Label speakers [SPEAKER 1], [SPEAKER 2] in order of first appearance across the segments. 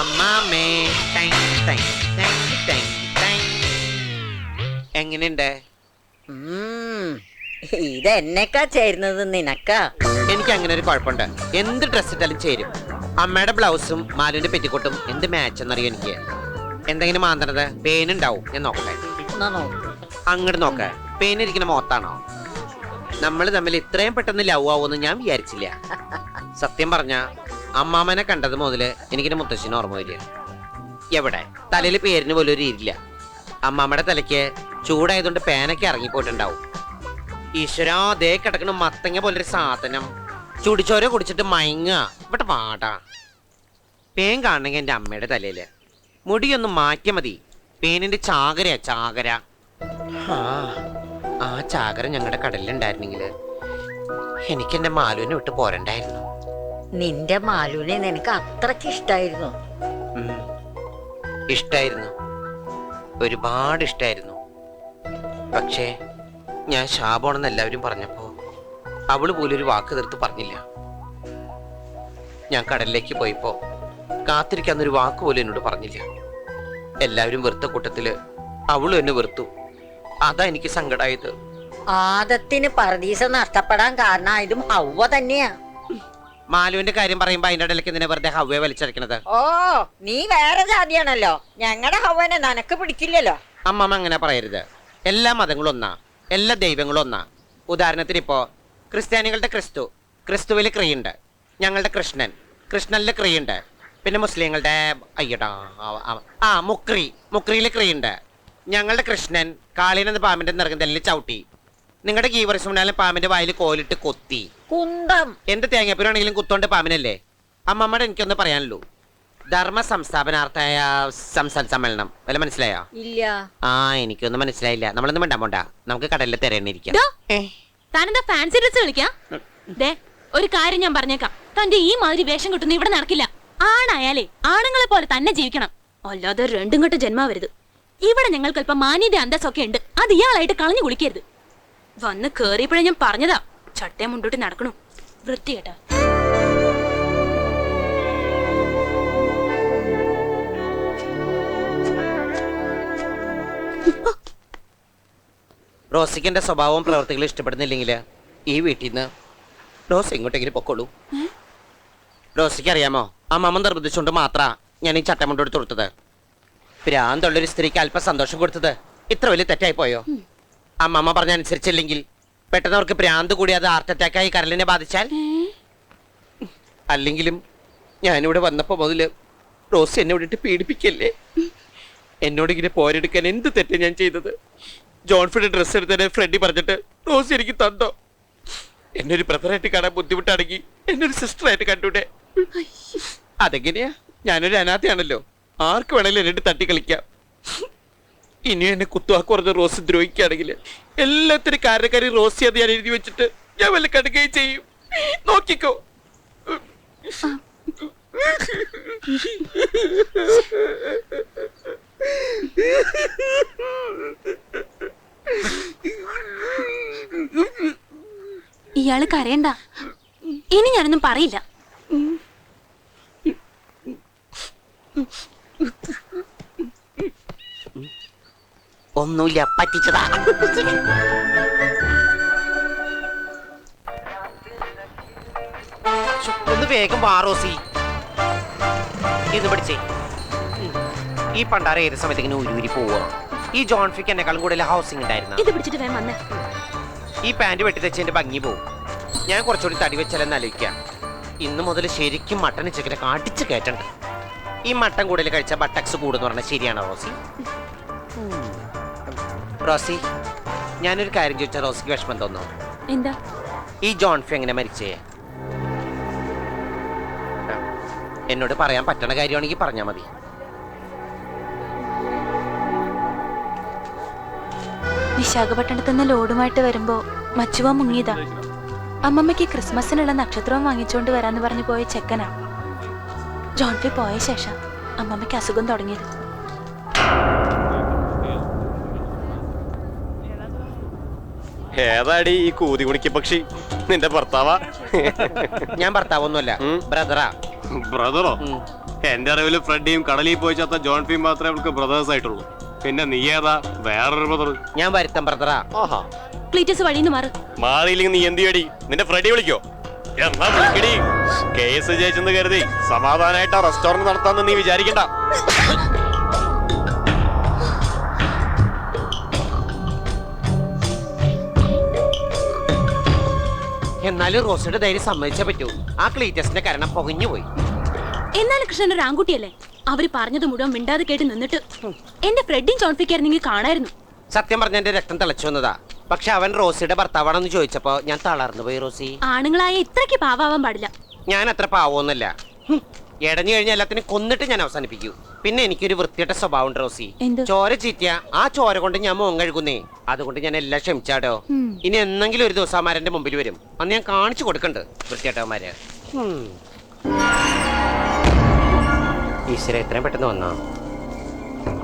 [SPEAKER 1] അമ്മാമേ. എങ്ങനെയുണ്ട്.
[SPEAKER 2] ഇത് എന്നെക്കാ ചേരുന്നത് നിനക്ക?
[SPEAKER 1] എനിക്ക് അങ്ങനെ ഒരു കുഴപ്പമുണ്ട്. എന്ത് ഡ്രസ് ഇട്ടാലും ചേരും. അമ്മയുടെ ബ്ലൗസും മാലുവിന്റെ പെറ്റിക്കോട്ടും എന്ത് മാച്ച് എന്നറിയോ എനിക്ക്? എന്തെങ്കിലും മാന്തണത്? പേനുണ്ടാവും ഞാൻ നോക്കട്ടെ. അങ്ങോട്ട് നോക്ക. പേനിരിക്കുന്ന മോത്താണോ നമ്മൾ തമ്മിൽ ഇത്രയും പെട്ടെന്ന് ലവ് ആവുമെന്ന് ഞാൻ വിചാരിച്ചില്ല. സത്യം പറഞ്ഞ അമ്മാമനെ കണ്ടത് മുതൽ എനിക്കിന്റെ മുത്തശ്ശിന് ഓർമ്മ വരിക. എവിടെ? തലയിൽ പേരിന് പോലും ഒരു ഇരില്ല. അമ്മാമ്മയുടെ തലയ്ക്ക് ചൂടായതുകൊണ്ട് പേനൊക്കെ ഇറങ്ങിപ്പോയിട്ടുണ്ടാവും. ഈശ്വരാ ദേ കിടക്കണ മത്തങ്ങ പോലൊരു സാധനം. ചുടിച്ചോര കുടിച്ചിട്ട് മയങ്ങ ഇവിടെ പാടാ പേൻ കാണണമെങ്കിൽ എന്റെ അമ്മയുടെ തലയിൽ. മുടിയൊന്ന് മാറ്റിയ മതി. പേനിന്റെ ചാകരയാ ചാകര. ആ, ആ ചാകര ഞങ്ങളുടെ കടലിലുണ്ടായിരുന്നെങ്കിൽ എനിക്ക് മാലുവിനെ വിട്ട് പോരണ്ടായിരുന്നു.
[SPEAKER 2] നിന്റെ മാലുവിനെ നിനക്ക് അത്രയ്ക്ക് ഇഷ്ടായിരുന്നു.
[SPEAKER 1] ഇഷ്ടായിരുന്നു. ഒരുപാട് ഇഷ്ടായിരുന്നു. പക്ഷേ ഞാൻ ശാപമാണെന്ന് എല്ലാവരും പറഞ്ഞപ്പോ അവൾ പോലും ഒരു വാക്ക് തീർത്ത് പറഞ്ഞില്ല. ഞാൻ കടലിലേക്ക് പോയപ്പോ കാത്തിരിക്കാന്നൊരു വാക്ക് പോലും എന്നോട് പറഞ്ഞില്ല. എല്ലാവരും വെറുത്ത കൂട്ടത്തിൽ അവളും എന്നെ വെറുത്തു. അതാ എനിക്ക് സങ്കടായത്.
[SPEAKER 2] ആദത്തിന് പരദീസ നഷ്ടപ്പെടാൻ കാരണമായതും ഹൗവ തന്നെയാ.
[SPEAKER 1] മാലുവിന്റെ കാര്യം പറയുമ്പോ അതിന്റെ ഇടയിലേക്ക് നിന്നെ വെറുതെ ഹവ്വയെ വലിച്ചടക്കണത്.
[SPEAKER 2] ഓ നീ വേറെ ജാതിയാണല്ലോ. ഞങ്ങളുടെ ഹവ്വനെ നനക്ക് പിടിക്കില്ലല്ലോ.
[SPEAKER 1] അമ്മമ്മ അങ്ങനെ പറയരുത്. എല്ലാ മതങ്ങളും ഒന്നാ. എല്ലാ ദൈവങ്ങളും ഒന്നാ. ഉദാഹരണത്തിന് ഇപ്പോ ക്രിസ്ത്യാനികളുടെ ക്രിസ്തു. ക്രിസ്തുവിൽ ക്രിയുണ്ട്. ഞങ്ങളുടെ കൃഷ്ണൻ. കൃഷ്ണനിലെ ക്രിയുണ്ട്. പിന്നെ മുസ്ലിങ്ങളുടെ അയ്യടാ ആ- മുക്രി. മുക്രിയിൽ ക്രിയുണ്ട്. ഞങ്ങളുടെ കൃഷ്ണൻ കാളീനെന്ന പാമ്പിന്റെ നിറകുന്നതിൽ ചവിട്ടി. നിങ്ങളുടെ ഗീവറിസുണ്ടാലും പാമ്പിന്റെ വായിൽ കോലിട്ട് കൊത്തി.
[SPEAKER 2] കുന്തം.
[SPEAKER 1] എന്റെ തേങ്ങാപ്പൂരാണെങ്കിലും കുത്തോണ്ട് പാമ്പിനല്ലേ? അമ്മമ്മയുടെ എനിക്കൊന്ന് പറയാനുള്ളൂ. ധർമ്മ സംസ്ഥാപനാർത്ഥായ സംസ്ഥാന സമ്മേളനം. വല്ല മനസ്സിലായോ?
[SPEAKER 2] ഇല്ല.
[SPEAKER 1] ആ എനിക്കൊന്നും മനസ്സിലായില്ല. നമ്മളൊന്നും വേണ്ട പോണ്ട. നമുക്ക് കടലിൽ തിരയണിരിക്കാം
[SPEAKER 3] താനെന്താ ഫാൻസി ഡ്രസ് വിളിക്കാം ദേ ഒരു കാര്യം ഞാൻ പറഞ്ഞേക്കാം. തന്റെ ഈ മാതിരി വേഷം കിട്ടുന്ന ഇവിടെ നടക്കില്ല. ആണായാലേ ആണുങ്ങളെ പോലെ തന്നെ ജീവിക്കണം. അല്ലാതെ രണ്ടും കെട്ട് ജന്മാവരുത്. ഇവിടെ ഞങ്ങൾക്ക് അല്പം മാന്യത അന്തസ്സൊക്കെ ഉണ്ട്. അത് ഇയാളായിട്ട് കളഞ്ഞു കുളിക്കരുത്. വന്ന് കേറിയപ്പോഴേ ഞാൻ പറഞ്ഞതാ. ചട്ടയും മുണ്ടോട്ട് നടക്കണു. വൃത്തി
[SPEAKER 1] കേട്ടാ റോസിക്കന്റെ സ്വഭാവവും പ്രവർത്തികളും ഇഷ്ടപ്പെടുന്നില്ലെങ്കിൽ ഈ വീട്ടിൽ നിന്ന് റോസ് ഇങ്ങോട്ടെങ്കിലും പൊക്കോളൂ. റോസിക്ക് അറിയാമോ അമ്മമ്മ നിർബന്ധിച്ചുകൊണ്ട് മാത്ര ഞാൻ ഈ ചട്ടമുണ്ടോട് തൊടുത്തത്. കൊടുത്തത് ഭ്രാന്തുള്ളൊരു സ്ത്രീക്ക് അല്പം സന്തോഷം കൊടുത്തത് ഇത്ര വലിയ തെറ്റായി പോയോ? അമ്മമ്മ പറഞ്ഞ അനുസരിച്ചില്ലെങ്കിൽ പെട്ടെന്ന് അവർക്ക് ഭ്രാന്ത് കൂടി അത് ഹാർട്ട് അറ്റാക്കായി കരളിനെ ബാധിച്ചാൽ? അല്ലെങ്കിലും ഞാനിവിടെ വന്നപ്പോ മുതൽ റോസ് എന്നെ വിട്ടിട്ട് പീഡിപ്പിക്കല്ലേ? എന്നോട് ഇങ്ങനെ പോരെടുക്കാൻ എന്ത് തെറ്റ് ഞാൻ ചെയ്തത്? ജോൺഫിയുടെ ഡ്രസ്സ് എടുത്തതിന് ഫ്രണ്ടി പറഞ്ഞിട്ട് റോസ് എനിക്ക് തന്നോ? എന്നെ ഒരു ബ്രദറായിട്ട് കാണാൻ ബുദ്ധിമുട്ടാണെങ്കിൽ എന്നെ ഒരു സിസ്റ്ററായിട്ട് കണ്ടൂടെ? അതെങ്ങനെയാ? ഞാനൊരു അനാഥയാണല്ലോ. ആർക്ക് വേണേലും എന്നിട്ട് തട്ടി കളിക്കാം. ഇനിയും എന്നെ കുത്തുവാക്ക് പറഞ്ഞ റോസ് ദ്രോഹിക്കുകയാണെങ്കിൽ. എല്ലാത്തിനും കാരണക്കാരി റോസി അത് ഞാൻ എഴുതി വെച്ചിട്ട് ഞാൻ വല്ല കടുകയും ചെയ്യും. നോക്കിക്കോ.
[SPEAKER 3] ഇയാൾ കരയണ്ട. ഇനി ഞാനൊന്നും പറയില്ല.
[SPEAKER 1] ഒന്നുമില്ല പറ്റിച്ചതാ. ഒന്ന് വേഗം മാറോസി ഇന്ന് ഇത് പിടിച്ചേ. ഈ പണ്ടാര ഏത് സമയത്ത് ഇങ്ങനെ ഉരുവിരി പോവുക ഈ ജോൺഫിക്ക് എന്നെക്കാളും കൂടുതൽ ഹൗസിംഗ് ഉണ്ടായിരുന്നു?
[SPEAKER 3] ഇത് പിടിച്ചിട്ട് വേഗം വന്നേ.
[SPEAKER 1] ഈ പാന്റ് വെട്ടി തെച്ചതിന്റെ ഭംഗി പോവും. ഞാൻ കുറച്ചുകൂടി തടി വെച്ചാലെന്ന് ആലോചിക്കാം. ഇന്ന് മുതൽ ശരിക്കും മട്ടൻ ചിക്കനെ കാട്ടിച്ച് കയറ്റണ്ട. ഈ മട്ടൻ കൂടുതൽ കഴിച്ച ബട്ടക്സ് കൂടുന്ന് പറഞ്ഞാൽ ശരിയാണോ റോസി? റോസി ഞാനൊരു കാര്യം ചോദിച്ചാൽ റോസിക്ക് വിഷമം തോന്നുന്നു.
[SPEAKER 3] എന്താ?
[SPEAKER 1] ഈ ജോൺഫി എങ്ങനെ മരിച്ചേ? എന്നോട് പറയാൻ പറ്റണ കാര്യമാണെങ്കിൽ പറഞ്ഞാൽ മതി.
[SPEAKER 4] വിശാഖപട്ടണത്ത് നിന്ന് ലോഡുമായിട്ട് വരുമ്പോ മച്ചുവ മുങ്ങിയതാ. അമ്മമ്മയ്ക്ക് ക്രിസ്മസിനുള്ള നക്ഷത്രവും വാങ്ങിച്ചുകൊണ്ട് വരാന്ന് പറഞ്ഞു പോയ ചെക്കനാ. ജോൺഫി പോയ ശേഷം അമ്മമ്മയ്ക്ക് അസുഖം തുടങ്ങിയത്.
[SPEAKER 5] ഏതാടി ഈ കൂതി കുണിക്ക് പക്ഷി? നിന്റെ ഭർത്താവാ?
[SPEAKER 1] ഞാൻ ഭർത്താവൊന്നുമല്ല. ബ്രദറാ.
[SPEAKER 5] ബ്രദറോ. എന്റെ അറിവിൽ ഫ്രെഡിയും കടലിൽ പോയി ചത്ത ജോൺ ഫീം മാത്രമേ അവൾക്ക് ബ്രദേഴ്സ് ആയിട്ടുള്ളൂ. പിന്നെ നീ ഏതാ? വേറൊരു ബ്രദർ
[SPEAKER 1] ഞാൻ വരുത്തം ബ്രദറാ.
[SPEAKER 5] ആഹാ.
[SPEAKER 3] ക്ലീറ്റസ് വഴിന്ന് മാറ്.
[SPEAKER 5] മാറിയില്ലെങ്കിൽ നീ എന്ത് ചെയ്യടി നിന്റെ ഫ്രെഡി വിളിക്കോ? എന്നാ വിളിക്കടി? കേസ് ജയിച്ചെന്ന് കരുതി സമാധാനമായിട്ട് ആ റെസ്റ്റോറന്റ് നടത്താന്ന് നീ വിചാരിക്കണ്ട.
[SPEAKER 1] എന്നാലും റോസിയുടെ ധൈര്യം സമ്മതിച്ചേ പറ്റൂ. ആ ക്ലീറ്റസിന്റെ കരണം പൊകഞ്ഞു പോയി
[SPEAKER 3] എന്നാലും കൃഷ്ണൻ ഒരു ആൺകുട്ടിയല്ലേ? അവർ പറഞ്ഞത് മുഴുവൻ മിണ്ടാതെ കേട്ട് നിന്നിട്ട് എന്റെ ഫ്രെഡിയും നിങ്ങൾ കാണായിരുന്നു.
[SPEAKER 1] സത്യം പറഞ്ഞ എന്റെ രക്തം തിളച്ചു വന്നതാ. പക്ഷെ അവൻ റോസിയുടെ ഭർത്താവാണെന്ന് ചോദിച്ചപ്പോ ഞാൻ തളർന്നു പോയി റോസി.
[SPEAKER 3] ആണുങ്ങളായ ഇത്രയ്ക്ക് പാവാവാൻ പാടില്ല.
[SPEAKER 1] ഞാൻ അത്ര പാവമൊന്നുമല്ല ഹും, എടഞ്ഞു കഴിഞ്ഞ എല്ലാത്തിനും കൊന്നിട്ട് ഞാൻ അവസാനിപ്പിക്കൂ. പിന്നെ എനിക്കൊരു വൃത്തിയുടെ സ്വഭാവം ഉണ്ട് റോസി. ചോര ചീറ്റിയ. ആ ചോര കൊണ്ട് ഞാൻ മോൻ കഴുകുന്നേ. അതുകൊണ്ട് ഞാൻ എല്ലാം ക്ഷമിച്ചാടോ. ഇനി എന്തെങ്കിലും ഒരു ദിവസം അമാരന്റെ മുമ്പിൽ വരും. അന്ന് ഞാൻ കാണിച്ചു കൊടുക്കണ്ട് വൃത്തിയേട്ടവന്മാര് ഈശ്വര എത്രയും പെട്ടെന്ന് വന്നോ?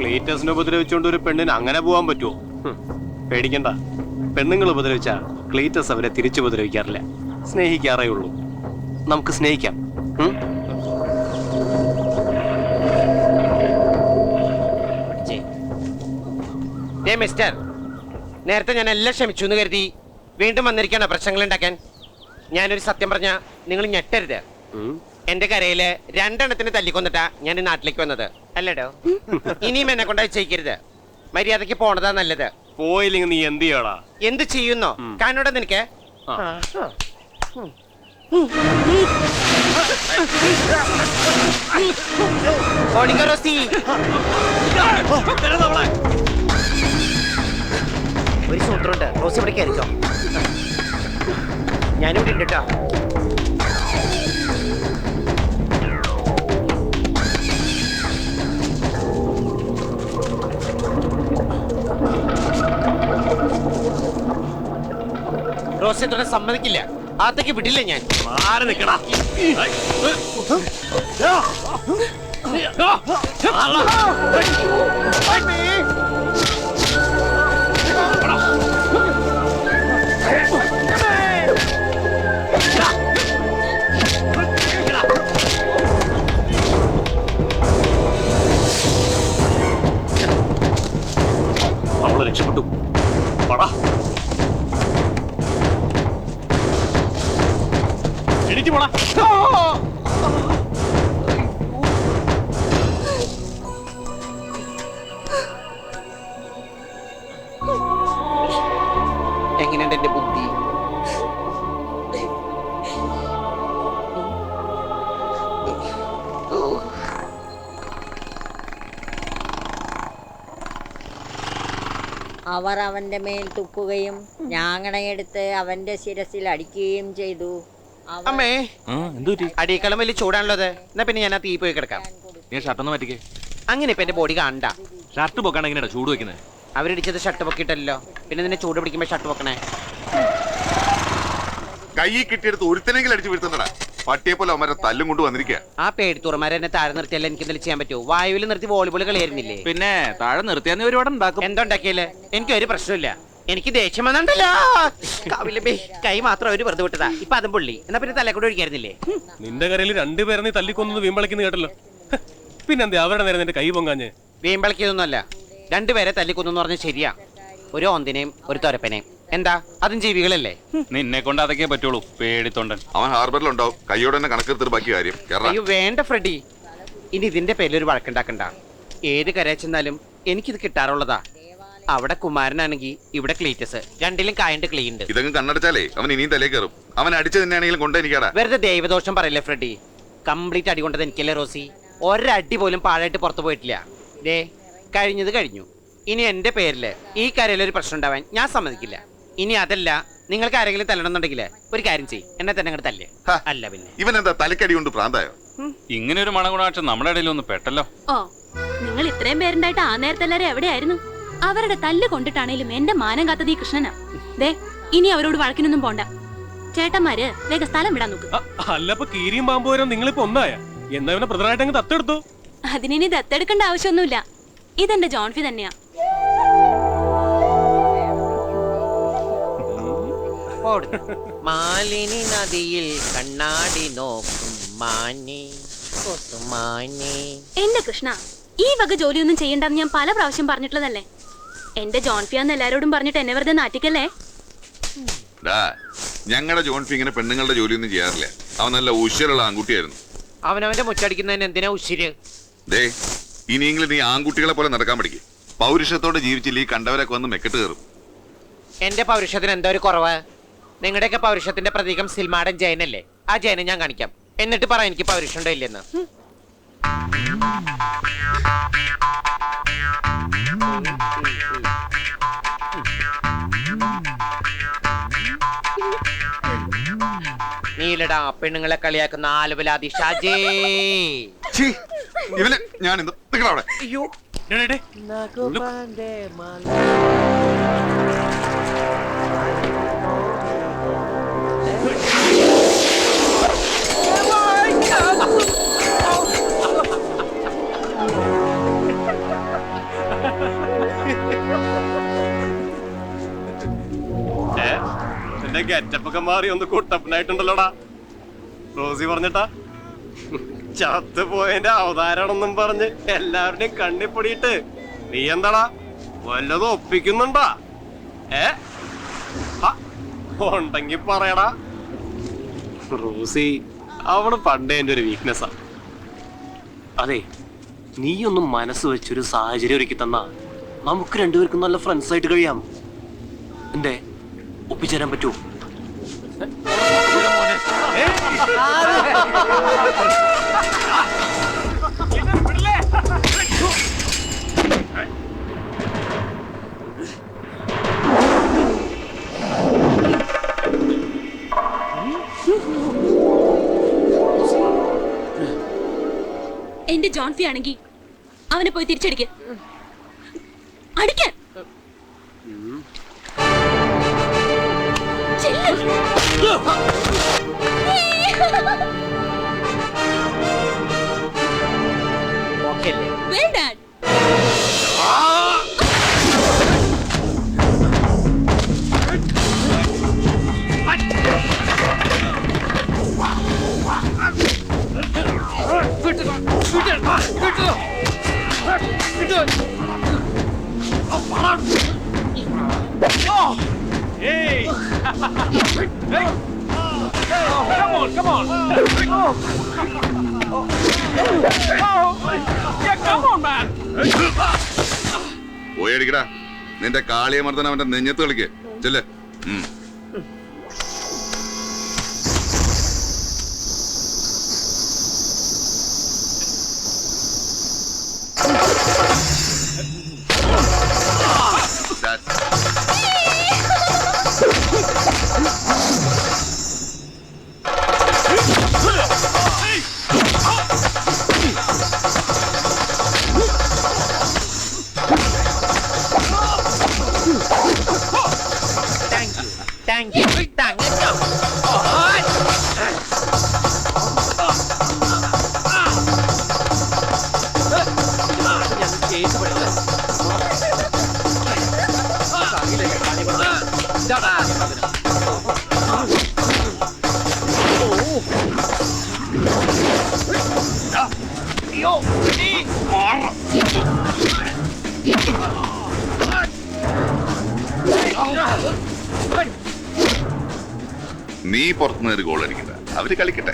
[SPEAKER 5] ക്ലീറ്റസിനെ ഉപദ്രവിച്ചുകൊണ്ട് ഒരു പെണ്ണിന് അങ്ങനെ പോവാൻ പറ്റുമോ പേടിക്കണ്ട. പെണ്ണുങ്ങൾ ഉപദ്രവിച്ച ക്ലീറ്റസ് അവരെ തിരിച്ചു ഉപദ്രവിക്കാറില്ല. സ്നേഹിക്കാറേ ഉള്ളൂ. നമുക്ക് സ്നേഹിക്കാം.
[SPEAKER 1] മിസ്റ്റർ നേരത്തെ ഞാൻ എല്ലാം ക്ഷമിച്ചു എന്ന് കരുതി വീണ്ടും വന്നിരിക്കണോ പ്രശ്നങ്ങൾ ഉണ്ടാക്കാൻ. ഞാനൊരു സത്യം പറഞ്ഞ നിങ്ങൾ ഞെട്ടരുത്. എന്റെ കരയിൽ രണ്ടെണ്ണത്തിന് തല്ലിക്കൊന്നിട്ടാ ഞാൻ ഈ നാട്ടിലേക്ക് വന്നത്. അല്ലേടോ? ഇനിയും എന്നെ കൊണ്ട് ചെയ്യരുത് മര്യാദയ്ക്ക് പോണതാ നല്ലത്.
[SPEAKER 5] പോയില്ലെങ്കിൽ നീ എന്ത് ചെയ്യടാ?
[SPEAKER 1] എന്ത് ചെയ്യുന്നോ? കാണോടെ നിനക്ക്.
[SPEAKER 5] ആ.
[SPEAKER 1] ഓടിക്കോ ഒരു സൂത്രമുണ്ട്. റോസി ഇവിടെ കയറിക്കോ. ഞാനിവിടെ ഉണ്ട് കേട്ടോ. റോസി തുടരെ സമ്മതിക്കില്ല. അകത്തേക്ക് വിടില്ല ഞാൻ.
[SPEAKER 5] മാറി നിക്കടാ. അവളെ രക്ഷപ്പെട്ടു. പടാ. പോടാ.
[SPEAKER 1] എങ്ങനെയുണ്ട് എന്റെ ബുദ്ധി?
[SPEAKER 2] അവർ അവന്റെ മേൽ തുപ്പുകയും ഞാങ്ങണയെടുത്ത് അവന്റെ ശിരസിൽ അടിക്കുകയും ചെയ്തു.
[SPEAKER 1] അമ്മേ. അടിയേക്കാളും വലിയ ചൂടാണല്ലോ അത്. എന്നാ പിന്നെ ഞാൻ ആ തീ പോയി കിടക്കാം.
[SPEAKER 6] നീ ഷർട്ടൊന്ന് മാറ്റിക്കേ.
[SPEAKER 1] അങ്ങനെ ഇപ്പൊ എന്റെ ബോഡി കാണണ്ട
[SPEAKER 6] ഷർട്ട് പൊക്കാണ് എങ്ങനെയാ ചൂട് വെക്കുന്നത്
[SPEAKER 1] അവരിടിച്ചത് ഷർട്ട് പൊക്കിയിട്ടല്ലോ. പിന്നെ നിന്നെ ചൂട് പിടിക്കുമ്പോ ഷർട്ട് പൊക്കണേ.
[SPEAKER 7] കൈ കിട്ടിയെടുത്ത് ഒരുത്തനെങ്കിലും അടിച്ചു വീഴ്ത്തണ്ടടാ. പട്ടിയെ പോലെ അവന്മാരെ തല്ലും കൊണ്ട് വന്നിരിക്കുക
[SPEAKER 1] ആ പേടിത്തുറമാരെ എന്നെ താഴെ നിർത്തിയാലും എനിക്ക് എന്തെങ്കിലും ചെയ്യാൻ പറ്റുമോ വായുവിൽ നിർത്തി വോളിബോൾ കളിയായിരുന്നില്ലേ?
[SPEAKER 6] പിന്നെ താഴെ നിർത്തിയാൽ നീ ഒരുപാട് ഉണ്ടാക്കും.
[SPEAKER 1] എന്തുണ്ടാക്കിയല്ലേ എനിക്ക് ഒരു പ്രശ്നമില്ല എനിക്ക് ദേഷ്യം വന്നണ്ടല്ലോ കാവിലെ കൈ മാത്രം അവർ വെറുതെ വിട്ടതാ. ഇപ്പൊ അതും പുള്ളി. എന്നാ പിന്നെ തലേ കൂടെ ഒഴിക്കായിരുന്നില്ലേ?
[SPEAKER 5] നിന്റെ കരയിൽ രണ്ടുപേരെ നീ തല്ലിക്കൊന്നു വീമ്പളിക്കുന്നു കേട്ടല്ലോ. പിന്നെന്താ അവരുടെ നേരം നിന്റെ കൈ പൊങ്ങാഞ്ഞ്?
[SPEAKER 1] വീമ്പളിക്കൊന്നുമല്ല രണ്ടുപേരെ തല്ലിക്കൊന്നു പറഞ്ഞ ശരിയാ. ഒരു ഓന്തിനെയും ഒരു തൊരപ്പനെയും. എന്താ? അതും ജീവികളല്ലേ?
[SPEAKER 6] നിന്നെ കൊണ്ട് അതൊക്കെ പറ്റുള്ളൂ പേടിത്തൊണ്ടൻ.
[SPEAKER 7] അവൻ ഹാർബറിലുണ്ടാവും. കൈയോടെ തന്നെ കണക്കെടുത്തിട്ട് ബാക്കി കാര്യം.
[SPEAKER 1] അയ്യോ വേണ്ട ഫ്രെഡി. ഇനി ഇതിന്റെ പേരിൽ ഒരു വഴക്കുണ്ടാക്കണ്ട. ഏത് കരയച്ചെന്നാലും എനിക്കിത് കിട്ടാറുള്ളതാ. അവിടെ കുമാരനാണെങ്കിൽ ഇവിടെ ക്ലീറ്റസ് രണ്ടിലും കായണ്ട് ക്ലീൻ ഉണ്ട്.
[SPEAKER 7] ഇതങ്ങ് കണ്ണടച്ചാലേ അവൻ ഇനിയും തലേ കയറും. അവൻ അടിച്ചു തന്നെയാണെങ്കിലും കൊണ്ടെനിക്കാടാ
[SPEAKER 1] വെറുതെ ദൈവദോഷം പറയില്ല ഫ്രെഡി? കംപ്ലീറ്റ് അടി കൊണ്ടത് എനിക്കല്ലേ റോസി? ഒരടി പോലും പാഴായിട്ട് പുറത്തു പോയിട്ടില്ല. ദേ കഴിഞ്ഞത് കഴിഞ്ഞു. ഇനി എന്റെ പേരിൽ ഈ കരയിൽ ഒരു പ്രശ്നം ഉണ്ടാവാൻ ഞാൻ സമ്മതിക്കില്ല. ഇനി അതല്ല നിങ്ങൾക്ക് ആരെങ്കിലും തല്ലണമെന്നുണ്ടെങ്കിൽ ഒരു കാര്യം ചെയ്യും. എന്നെ തന്നെ അങ്ങോട്ട് തല്ലേ.
[SPEAKER 7] ഹ.
[SPEAKER 1] അല്ല പിന്നെ.
[SPEAKER 7] ഇവൻ എന്താ തലക്കടി കൊണ്ട് പ്രാന്തായോ?
[SPEAKER 6] ഇങ്ങനെ ഒരു മണഗുണാക്ഷം നമ്മുടെ ഇടയിൽ ഒന്ന് പെട്ടല്ലോ.
[SPEAKER 3] ഓ നിങ്ങൾ ഇത്രയും പേരുണ്ടായിട്ട് ആ നേരത്തെ എല്ലാരും എവിടെയായിരുന്നു? അവരുടെ തല്ല് കൊണ്ടിട്ടാണേലും എന്റെ മാനം കാത്തത് ഈ കൃഷ്ണനാ. ദേ ഇനി അവരോട് വഴക്കിനൊന്നും പോണ്ട. ചേട്ടന്മാര് വേഗം സ്ഥലം വിടാൻ നോക്കും.
[SPEAKER 5] അല്ലപ്പോ കീരിയും പാമ്പ് വരാൻ നിങ്ങളിപ്പോ ഒന്നായ? എന്നാ ഇവനെ പ്രധാനമായിട്ട് അങ്ങ് തത്തെടുത്തു
[SPEAKER 3] അതിനി ദത്തെടുക്കേണ്ട ആവശ്യമൊന്നുമില്ല. ഇതെന്റെ ജോൺഫി തന്നെയാ.
[SPEAKER 1] മാലിനി നദിയിൽ കണ്ണാടി നോക്കും മാനി
[SPEAKER 3] എന്റെ കൃഷ്ണ ഈ വക ജോലിയൊന്നും ചെയ്യണ്ടെന്ന് ഞാൻ പല പ്രാവശ്യം പറഞ്ഞിട്ടുള്ളതല്ലേ? എന്റെ ജോൺഫിയാന്ന് എല്ലാരോടും പറഞ്ഞിട്ട് എന്നെ വെറുതെ നാട്ടിക്കല്ലേ
[SPEAKER 7] ഡാ ഞങ്ങളുടെ ജോൺഫി ഇങ്ങനെ പെണ്ണുങ്ങളുടെ ജോലിയൊന്നും ചെയ്യാറില്ല. അവൻ നല്ല ഉശിരുള്ള ആൺകുട്ടിയായിരുന്നു.
[SPEAKER 1] അവനവന്റെ മുച്ചടിക്കുന്നതിന് എന്തിനാ ഉശിര്?
[SPEAKER 7] ദേ ഇനിയെങ്കിലും നീ ആൺകുട്ടികളെ പോലെ നടക്കാൻ പഠിക്കും. പൗരുഷത്തോടെ ജീവിച്ചില്ല ഈ കണ്ടവരൊക്കെ വന്ന് മെക്കെട്ട് കയറും.
[SPEAKER 1] എന്റെ പൗരുഷത്തിന് എന്താ ഒരു കുറവ്? നിങ്ങളുടെയൊക്കെ പൗരുഷത്തിന്റെ പ്രതീകം സിൽമാടൻ ജയനല്ലേ? ആ ജയനെ ഞാൻ കാണിക്കാം. എന്നിട്ട് പറ എനിക്ക് പൗരുഷം ഉണ്ടോ ഇല്ലെന്ന്. നീലടാ പെണ്ണുങ്ങളെ കളിയാക്കുന്ന ആലുവലാതി ഷാജേ.
[SPEAKER 7] ഛീ, ഇവനെ ഞാൻ ഇന്ന്
[SPEAKER 1] അയ്യോ.
[SPEAKER 5] ഏ? എന്റെ ഗെറ്റപ്പൊക്കെ മാറി ഒന്ന് കുട്ടപ്പനായിട്ടുണ്ടല്ലോടാ. റോസി പറഞ്ഞിട്ടാ? ചത്ത് പോയതിന്റെ അവതാരമാണെന്നും പറഞ്ഞ് എല്ലാവരുടെയും കണ്ണിപ്പൊടിയിട്ട് നീ എന്താടാ? വല്ലതും ഒപ്പിക്കുന്നുണ്ടാ? ഏ? ഉണ്ടെങ്കി പറയടാ. റോസി അവൾ പണ്ടേ എന്റെ ഒരു വീക്ക്നെസ്സാ അതെ നീയൊന്നും മനസ്സ് വെച്ചൊരു സാഹചര്യം ഒരുക്കി തന്നാ നമുക്ക് രണ്ടുപേർക്കും നല്ല ഫ്രണ്ട്സ് ആയിട്ട് കഴിയാം. എന്തേ ഒപ്പിച്ചേരാൻ പറ്റുമോ?
[SPEAKER 3] എന്റെ ജോൺഫി ആണെങ്കി അവനെ പോയി തിരിച്ചടിക്ക്.
[SPEAKER 7] പോയടിക്കടാ നിന്റെ കാളിയമർദ്ദനം അവന്റെ നെഞ്ഞത്ത് കളിക്ക്. ചെല്ല്. നീ പുറത്തുനിന്ന് ഒരു ഗോൾ അടിക്കണ്ട. അവർ കളിക്കട്ടെ.